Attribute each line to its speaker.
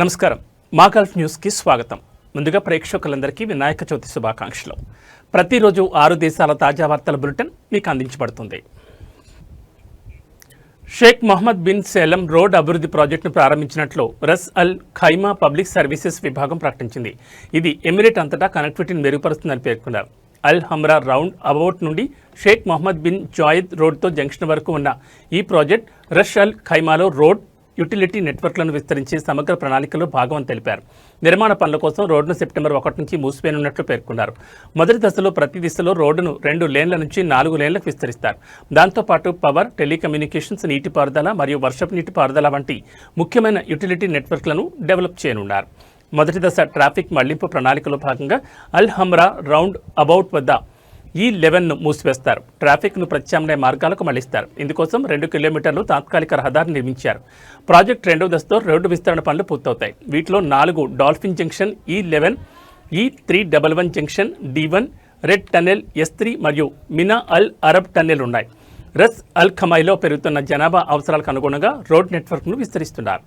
Speaker 1: నమస్కారం. మాగల్ఫ్ న్యూస్కి స్వాగతం. ముందుగా ప్రేక్షకులందరికీ వినాయక చవితి శుభాకాంక్షలు. ప్రతిరోజు ఆరు దేశాల తాజా వార్తల బులెటిన్ మీకు అందించబడుతుంది. Sheikh Mohammed bin Salem road అభివృద్ధి ప్రాజెక్టును ప్రారంభించినట్లు రస్ అల్ ఖైమా పబ్లిక్ సర్వీసెస్ విభాగం ప్రకటించింది. ఇది ఎమిరేట్ అంతటా కనెక్టివిటీని మెరుగుపరుస్తుందని పేర్కొన్నారు. అల్ హమ్రా రౌండ్ అబౌట్ నుండి షేక్ మొహమ్మద్ బిన్ జాయిద్ రోడ్తో జంక్షన్ వరకు ఉన్న ఈ ప్రాజెక్ట్ రష్ అల్ ఖైమాలో రోడ్ యుటిలిటీ నెట్వర్క్లను విస్తరించే సమగ్ర ప్రణాళికలో భాగం తెలిపారు. నిర్మాణ పనుల కోసం రోడ్డును సెప్టెంబర్ ఒకటి నుంచి మూసివేయనున్నట్లు పేర్కొన్నారు. మొదటి దశలో ప్రతి దిశలో రోడ్డును రెండు లేన్ల నుంచి నాలుగు లేన్లకు విస్తరిస్తారు. దాంతోపాటు పవర్ టెలికమ్యూనికేషన్స్ నీటిపారుదల మరియు వర్షపు నీటిపారుదల వంటి ముఖ్యమైన యుటిలిటీ నెట్వర్క్లను డెవలప్ చేయనున్నారు. మొదటి దశ ట్రాఫిక్ మళ్ళింపు ప్రణాళికలో భాగంగా అల్ హమ్రా రౌండ్ అబౌట్ వద్ద ఈ లెవెన్ను మూసివేస్తారు. ట్రాఫిక్ను ప్రత్యామ్నాయ మార్గాలకు మళ్ళిస్తారు. ఇందుకోసం రెండు కిలోమీటర్లు తాత్కాలిక రహదారి నిర్మించారు. ప్రాజెక్ట్ రెండో దశతో రోడ్డు విస్తరణ పనులు పూర్తవుతాయి. వీటిలో నాలుగు dolphin junction E eleven E three double one junction D one red tunnel S three మరియు మినా అల్ అరబ్ టన్నెల్ ఉన్నాయి. రస్ అల్ ఖమైలో పెరుగుతున్న జనాభా అవసరాలకు అనుగుణంగా రోడ్ నెట్వర్క్ను విస్తరిస్తున్నారు.